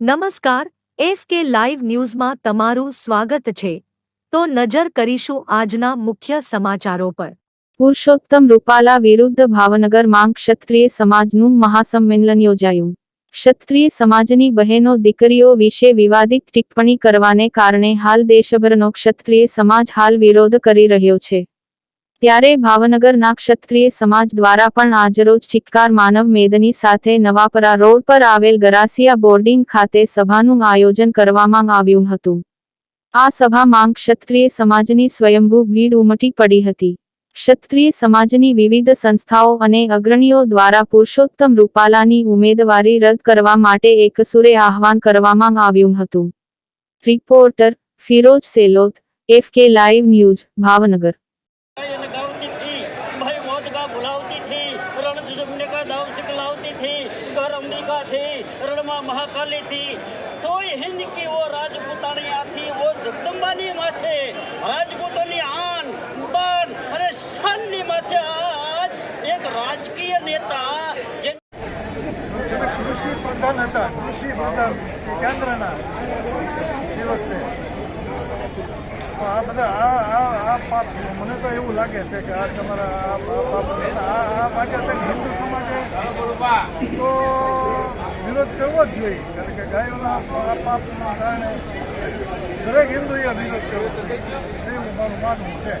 નમસ્કાર, એફ કે લાઈવ ન્યૂઝમાં તમારું સ્વાગત છે. તો નજર કરીશું આજના મુખ્ય સમાચારો પર. પુરુષોત્તમ રૂપાલા વિરુદ્ધ ભાવનગર માંગ ક્ષત્રિય સમાજનું મહાસંમેલન યોજાયું. ક્ષત્રિય સમાજની બહેનો દીકરીઓ વિશે વિવાદિત ટિપ્પણી કરવાને કારણે હાલ દેશભરનો ક્ષત્રિય સમાજ હાલ વિરોધ કરી રહ્યો છે. ત્યારે ભાવનગરના ક્ષત્રિય સમાજ દ્વારા પણ આજરોજ ચિક્કાર માનવ મેદની સાથે નવાપરા રોડ પર આવેલ ગરાસિયા બોર્ડિંગ ખાતે સભાનું આયોજન કરવામાં આવ્યું હતું. આ સભામાં ક્ષત્રિય સમાજની સ્વયંભૂ ભીડ ઉમટી પડી હતી. ક્ષત્રિય સમાજની વિવિધ સંસ્થાઓ અને અગ્રણીઓ દ્વારા પુરુષોત્તમ રૂપાલાની ઉમેદવારી રદ કરવા માટે એકસુરે આહવાન કરવામાં આવ્યું હતું. Reporter Firoz Selot FK live news, Bhavnagar. मौत का बुलावती थी रण जुम्ने का दाव सिखलावती थी घर अमेरिका थी રણમાં મહાકાલી થી તોય હિન્દ કી વો રાજપૂતાણી આથી વો જગદંબાની માથે રાજપૂતોની આન બાન અને શાનની માથે આજ એક રાજકીય નેતા જે તમે કૃષિ પ્રધાન હતા કૃષિ પ્રધાન કેન્દ્રના એ વખતે તો આ બધા આ આ આ પાપ મને તો એવું લાગે છે કે આ તમારા તો વિરોધ કરવો જ જોઈએ. કારણ કે ગાયોના પાપના કારણે દરેક હિન્દુએ વિરોધ કરવો એવું મારું માનવું છે.